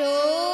Oh.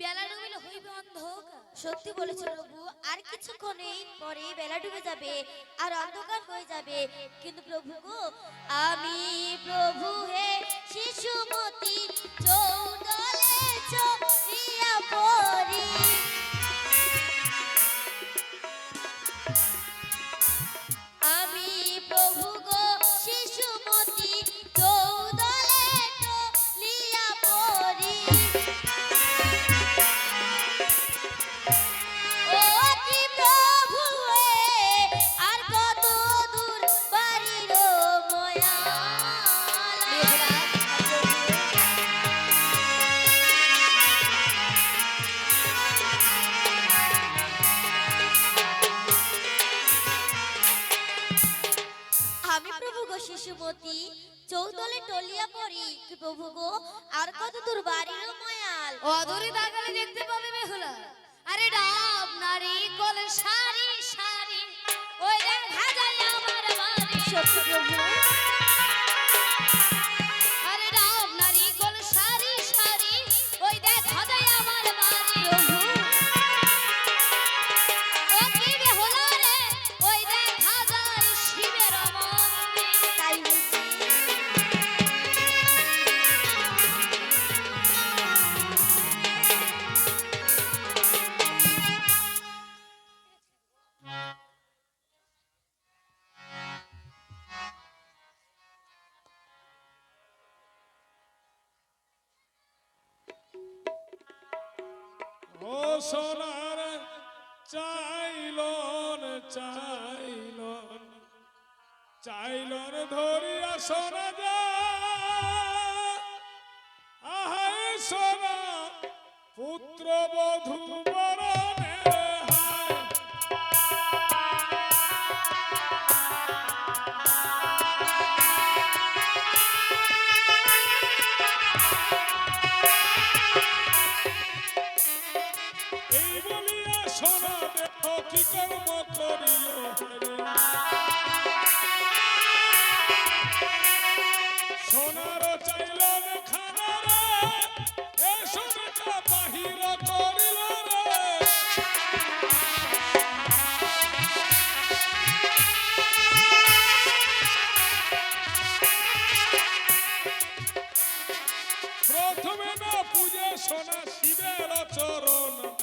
বেলা ডুবিলে সত্যি বলেছ প্রভু আর কিছুক্ষণেই পরে বেলা ডুবে যাবে, আর অন্ধকার হয়ে যাবে। কিন্তু প্রভু গো, আমি প্রভু গো শিশুপতি চৌতলে টলিয়া পড়ি কি প্রভু গো? আর কত দূর বাড়ির ময়াল। অদূরে তাকালে দেখতে পাবে বেহুলা আরে ডাব নারী কোল সারি সারি ওই রে ভাজাই আমার বাড়ি। সত্য প্রভু ও সোনার চাইলন চাইলন চাইলন ধরিয়া সোনা যা। আহাই সোনা পুত্র বধূ প্রথমে না পূজে সোনা শিবের চরণ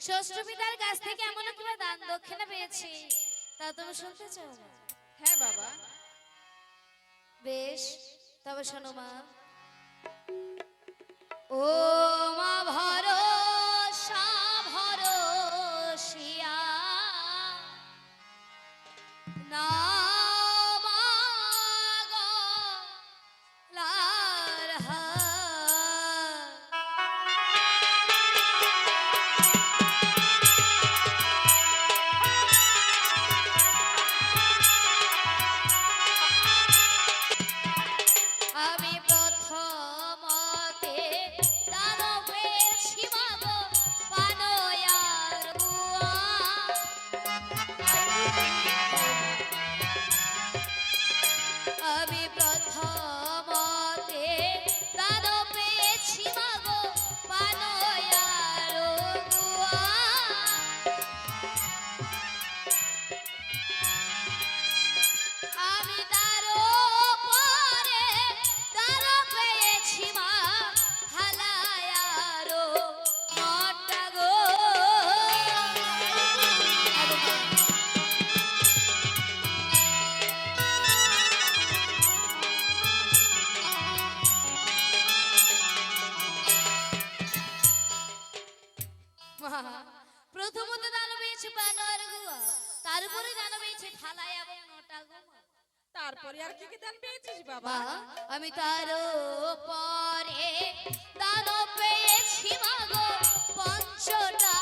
ষষ্ঠ পিতার কাছ থেকে এমন কিবা দান দক্ষিণা পেয়েছি। তা তুমি শুনতে চাও? হ্যাঁ বাবা। বেশ তবে শোনো মা। ও মা প্রথমত দান পেয়েছি বানর গুয়া তারপরে থালা পেয়েছি এবং নটা গুয়া তারপরে আর কি কি দান পেয়েছিস বাবা? আমি তার পরে দান পেয়েছি মাগো পঞ্চটা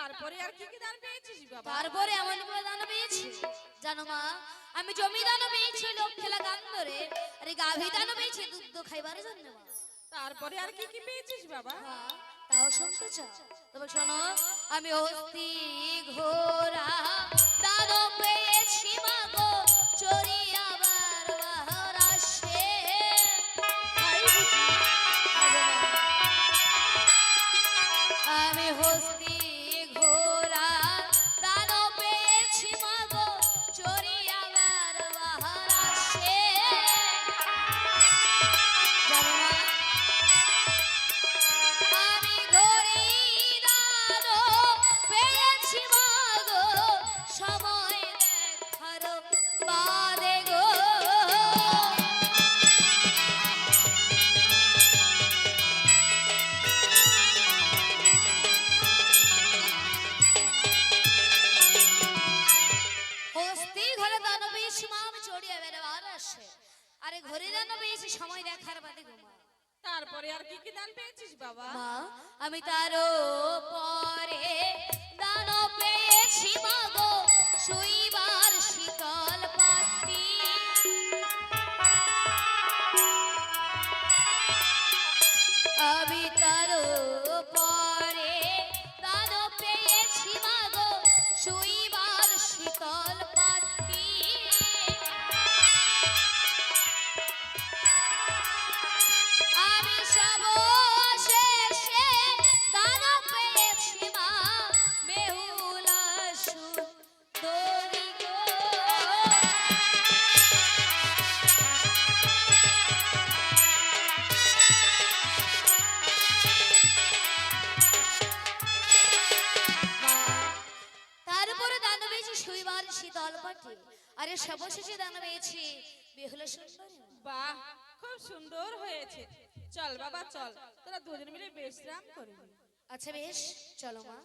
তারপরে আর কি কি দান পেয়েছিস বাবা? তারপরে এমন করে দান পেয়েছি? জানো মা আমি জমি দান পেয়েছি লোক খেলা গান ধরে। আর গাভী দান পেয়েছি দুধ খাইবার জন্য তারপরে আর কি কি পেয়েছিস বাবা? তাও শুনতে চাও। তবে শোনো আমি হস্তি ঘোড়া দান পেয়েছি মা গো চড়ি দান পেয়েছি মা আমি বেড়াবার আসে। আরে ঘরে দান পেয়েছি সময় দেখার বাদে ঘুমা তারপরে আর কি কি দান পেয়েছিস বাবা? মা আমি তারও পরে দান পেয়েছি মা গো শুইবার শীতল পাতি আমি তারও পরে হয়েছে চল বাবা চল। তোরা দুজন মিলে বিশ্রাম করবি আচ্ছা বেশ চলো মা।